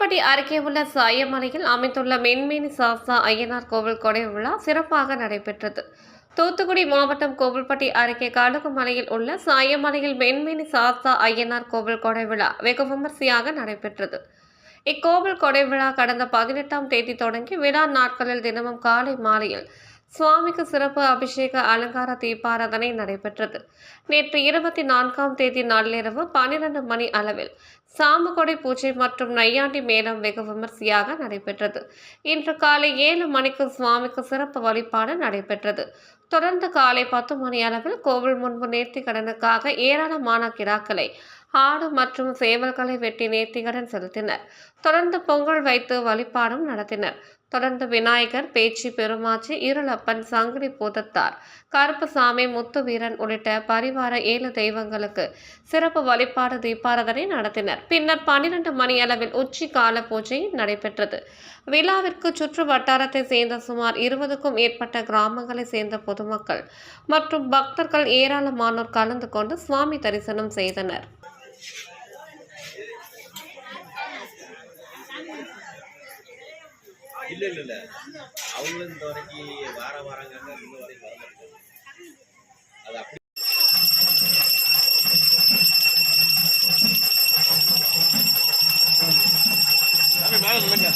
கோவில்பட்டி அருகே உள்ள சாயமலையில் அமைந்துள்ள மென்மேனி சாஸ்தா ஐயனார் கோவில் கொடை விழா சிறப்பாக நடைபெற்றது. தூத்துக்குடி மாவட்டம் கோவில்பட்டி அருகே கழுகுமலையில் உள்ள சாயமலையில் மென்மேனி சாஸ்தா ஐயனார் கோவில் கொடை விழா வெகு விமர்சையாக நடைபெற்றது. இக்கோவில் கொடை விழா கடந்த பதினெட்டாம் தேதி தொடங்கி விழா நாட்களில் தினமும் காலை மாலையில் சுவாமிக்கு சிறப்பு அபிஷேக அலங்கார தீபாராதனை நடைபெற்றது. நேற்று இருபத்தி நான்காம் தேதி நள்ளிரவு பன்னிரண்டு மணி அளவில் சாமுகொடை பூஜை மற்றும் நையாண்டி மேளம் வெகு விமர்சையாக நடைபெற்றது. இன்று காலை ஏழு மணிக்கு சுவாமிக்கு சிறப்பு வழிபாடு நடைபெற்றது. தொடர்ந்து காலை பத்து மணி அளவில் கோவில் முன்பு நேர்த்தி கடனுக்காக ஏராளமான கிடாக்களை ஆடு மற்றும் சேவல்களை வெட்டி நேர்த்திகடன் செலுத்தினர். தொடர்ந்து பொங்கல் வைத்து வழிபாடும் நடத்தினர். தொடர்ந்து விநாயகர் பேச்சு பெருமாச்சி இருளப்பன் சங்கிலி பூதத்தார் கருப்புசாமி முத்துவீரன் உள்ளிட்ட பரிவார ஏழு தெய்வங்களுக்கு சிறப்பு வழிபாடு தீபாரதனை நடத்தினர். பின்னர் பன்னிரண்டு மணி அளவில் உச்சி கால பூஜை நடைபெற்றது. விழாவிற்கு சுற்று வட்டாரத்தை சேர்ந்த சுமார் இருபதுக்கும் மேற்பட்ட கிராமங்களை சேர்ந்த பொதுமக்கள் மற்றும் பக்தர்கள் ஏராளமானோர் கலந்து கொண்டு சுவாமி தரிசனம் செய்தனர். இல்ல இல்ல இல்ல. அவங்க இந்த வரைக்கும் வார வாரங்க இந்த வரைக்கும் வர அது அப்படி மேல நில்லுங்க.